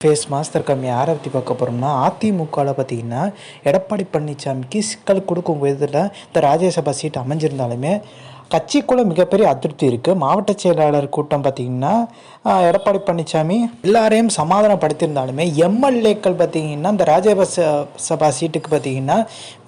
Face master கம்மி யாரை பற்றி பார்க்க போகிறோம்னா அதிமுகவில் பார்த்தீங்கன்னா எடப்பாடி பழனிசாமிக்கு சிக்கல் கொடுக்கும் விதத்தில் இந்த ராஜ்யசபா சீட் அமைஞ்சிருந்தாலுமே கட்சிக்குள்ளே மிகப்பெரிய அதிருப்தி இருக்குது மாவட்ட செயலாளர் கூட்டம் பார்த்திங்கன்னா எடப்பாடி பழனிசாமி எல்லாரையும் சமாதானப்படுத்தியிருந்தாலுமே எம்எல்ஏக்கள் பார்த்திங்கன்னா இந்த ராஜ்யசபா சபா சீட்டுக்கு பார்த்திங்கன்னா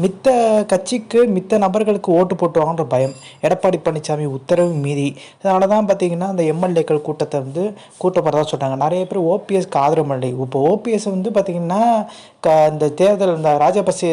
மித்த கட்சிக்கு மித்த நபர்களுக்கு ஓட்டு போட்டுவாங்கன்ற பயம். எடப்பாடி பழனிசாமி உத்தரவு மீறி. அதனால தான் பார்த்திங்கன்னா அந்த எம்எல்ஏக்கள் கூட்டத்தை வந்து கூட்டப்படுறதா சொல்கிறாங்க நிறைய பேர் ஓபிஎஸ்க்கு ஆதரவு பண்ணலை இப்போ ஓபிஎஸ் வந்து பார்த்திங்கன்னா க இந்த தேர்தல் இந்த ராஜபக்சே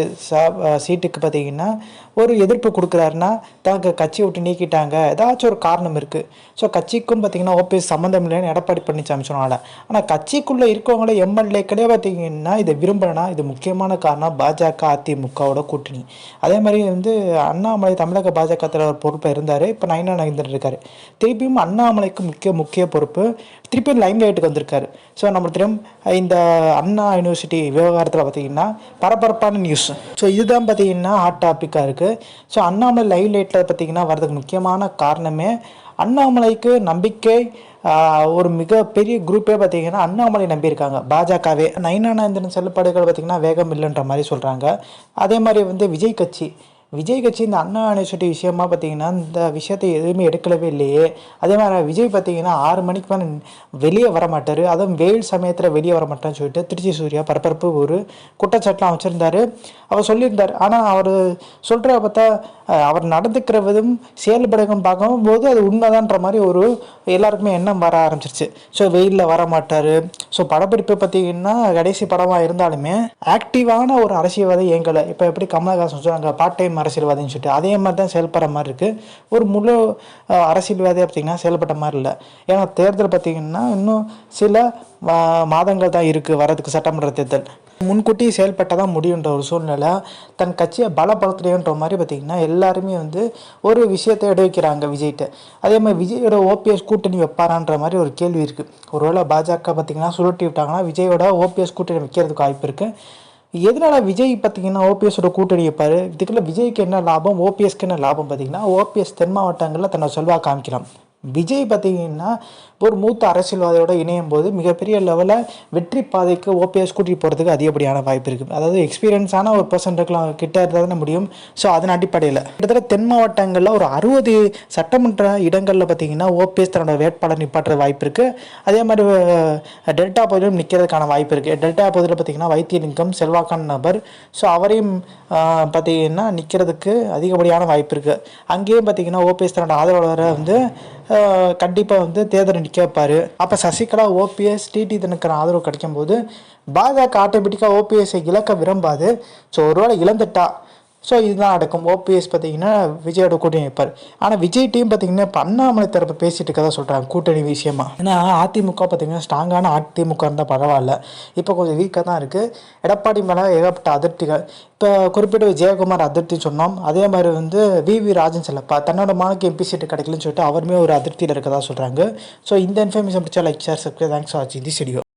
சீட்டுக்கு பார்த்திங்கன்னா ஒரு எதிர்ப்பு கொடுக்குறாருன்னா தாங்க கட்சி விட்டு நீக்கிட்டாங்க ஏதாச்சும் ஒரு காரணம் இருக்குது ஸோ கட்சிக்கும் பார்த்திங்கன்னா ஓபிஎஸ் சம்மந்தம் இல்லைன்னு எடப்பாடி பழனிசாமி சொன்னால ஆனால் கட்சிக்குள்ளே இருக்கவங்களே எம்எல்ஏக்களே பார்த்திங்கன்னா இதை விரும்பலைன்னா இது முக்கியமான காரணம் பாஜக அதிமுகவோட கூட்டணி. அதே மாதிரி வந்து அண்ணாமலை தமிழக பாஜக தலைவர் பொறுப்பில் இருந்தார். இப்போ நயனா நகர்ந்துட்டு இருக்காரு. திருப்பியும் அண்ணாமலைக்கு முக்கிய முக்கிய பொறுப்பு திருப்பியும் லைம் லைட்டுக்கு வந்திருக்காரு. ஸோ நம்ம திரும்ப இந்த அண்ணா யூனிவர்சிட்டி விவகாரத்தில் பார்த்தீங்கன்னா பரபரப்பான நியூஸ் ஸோ இதுதான் பார்த்தீங்கன்னா ஹாட் டாப்பிக்காக இருக்குது ஸோ அண்ணாமலை லைவ் லைட்டில் பார்த்தீங்கன்னா வரதுக்கு முக்கியமான காரணமே அண்ணாமலைக்கு நம்பிக்கை ஒரு மிகப்பெரிய குரூப்பே பார்த்தீங்கன்னா அண்ணாமலை நம்பியிருக்காங்க. பாஜகவே. நயனானந்தன் செல்லுப்பாடுகள் பார்த்திங்கன்னா வேகம் இல்லைன்ற மாதிரி சொல்கிறாங்க அதே மாதிரி வந்து விஜய் கட்சி. விஜய் கட்சி இந்த அண்ணா யூனிவர்சிட்டி விஷயமா பார்த்தீங்கன்னா இந்த விஷயத்தை எதுவுமே எடுக்கலவே இல்லையே. அதே மாதிரி விஜய் பார்த்தீங்கன்னா ஆறு மணிக்கு மேலே வெளியே வர மாட்டார். அதுவும் வெயில் சமயத்தில் வெளியே வர மாட்டேன்னு சொல்லிட்டு திருச்சி சூர்யா பரபரப்பு ஒரு குற்றச்சாட்டுலாம் வச்சுருந்தாரு அவர் சொல்லியிருந்தார். ஆனால் அவர் சொல்கிற பார்த்தா அவர் நடந்துக்கிற விதம் செயல்படகம் பார்க்கும்போது அது உண்மைதான்ற மாதிரி ஒரு எல்லாருக்குமே எண்ணம் வர ஆரம்பிச்சிருச்சு. ஸோ வெயிலில் வர மாட்டார். ஸோ படப்பிடிப்பு பார்த்தீங்கன்னா கடைசி படமாக இருந்தாலுமே ஆக்டிவான ஒரு அரசியல்வாதி இயங்கலை. இப்போ எப்படி கமலஹாசன் சொல்கிறாங்க பார்ட் டைம் அரசியல்வாதின்னு சொல்லிட்டு அதே மாதிரி தான் செயல்படுற மாதிரி இருக்குது ஒரு முழு அஹ், அரசியல்வாதி பார்த்தீங்கன்னா செயல்பட்ட மாதிரி இல்லை. ஏன்னா தேர்தல் பார்த்தீங்கன்னா இன்னும் சில மா- மாதங்கள் தான் இருக்குது வரதுக்கு சட்டமன்ற தேர்தல். முன்கூட்டி செயல்பட்டால் தான் முடியுன்ற ஒரு சூழ்நிலை தன் கட்சியை பலப்படுத்துறேன்ற மாதிரி பார்த்திங்கன்னா எல்லாருமே வந்து ஒரு விஷயத்தை எடு வைக்கிறாங்க விஜய்கிட்ட. அதே மாதிரி விஜயோட ஓபிஎஸ் கூட்டணி வைப்பாரான்ற மாதிரி ஒரு கேள்வி இருக்குது ஒருவேளை பாஜக பார்த்திங்கன்னா சுருட்டி விட்டாங்கன்னா விஜயோட ஓபிஎஸ் கூட்டணி வைக்கிறதுக்கு வாய்ப்பு இருக்குது எதனால விஜய் பார்த்தீங்கன்னா ஓபிஎஸோட கூட்டணி இருப்பார் இதுக்குள்ள விஜய்க்கு என்ன லாபம்? ஓபிஎஸ்க்கு என்ன லாபம் பார்த்தீங்கன்னா ஓபிஎஸ் தென் மாவட்டங்களில் தன்னை செல்வாக காமிக்கலாம் விஜய் பார்த்தீங்கன்னா ஒரு மூத்த அரசியல்வாதியோட இணையும் போது மிகப்பெரிய லெவலில் வெற்றி பாதைக்கு ஓபிஎஸ் கூட்டிகிட்டு போகிறதுக்கு அதிகப்படியான வாய்ப்பு இருக்குது அதாவது எக்ஸ்பீரியன்ஸான ஒரு பர்சன் இருக்கலாம் கிட்ட இருந்தால் தான் முடியும். ஸோ அதன் அடிப்படையில். கிட்டத்தட்ட தென் மாவட்டங்களில் ஒரு அறுபது சட்டமன்ற இடங்களில் பார்த்தீங்கன்னா ஓபிஎஸ் தன்னோட வேட்பாளர் நிப்பாட்டுற வாய்ப்பு இருக்குது அதே மாதிரி டெல்டா பகுதியிலும் நிற்கிறதுக்கான வாய்ப்பு இருக்குது டெல்டா பகுதியில் பார்த்தீங்கன்னா வைத்தியலிங்கம் செல்வாக்கான நபர். ஸோ அவரையும் பார்த்தீங்கன்னா நிற்கிறதுக்கு அதிகப்படியான வாய்ப்பு இருக்குது அங்கேயும் பார்த்தீங்கன்னா ஓபிஎஸ் தன்னோட ஆதரவாளரை வந்து கண்டிப்பாக வந்து தேர்தல் நிற்க வைப்பார். அப்போ சசிகலா ஓபிஎஸ் டிடி தினக்கிற ஆதரவு கிடைக்கும்போது பாஜக ஆட்டோமேட்டிக்காக ஓபிஎஸ்ஸை இழக்க விரும்பாது. ஸோ ஒருவேளை இழந்துட்டா ஸோ இதுதான் நடக்கும் ஓபிஎஸ் பார்த்தீங்கன்னா விஜயோட கூட்டணி வைப்பார். ஆனால் விஜய் டீம் பார்த்தீங்கன்னா இப்போ அண்ணாமலை தரப்பு பேசிட்டு இருக்கதா சொல்கிறாங்க கூட்டணி விஷயமா. ஏன்னா அதிமுக பார்த்தீங்கன்னா ஸ்ட்ராங்கான அதிமுக இருந்தால் பரவாயில்ல. இப்போ கொஞ்சம் வீக்காக தான் இருக்குது எடப்பாடி மேலே ஏகப்பட்ட அதிருப்திகள். இப்போ குறிப்பிட்ட ஜெயக்குமார் அதிருப்தி சொன்னோம். அதே மாதிரி வந்து வி வி ராஜன் செல்லப்பா தன்னோட மானுக்கு எம்பி சீட்டு கிடைக்கலன்னு சொல்லிட்டு அவருமே ஒரு அதிருப்தியில் இருக்கதா சொல்கிறாங்க ஸோ இந்த இன்ஃபர்மேஷன் பிடிச்சா like share subscribe thanks for வாட்சிங் தி ஸ்டுடியோ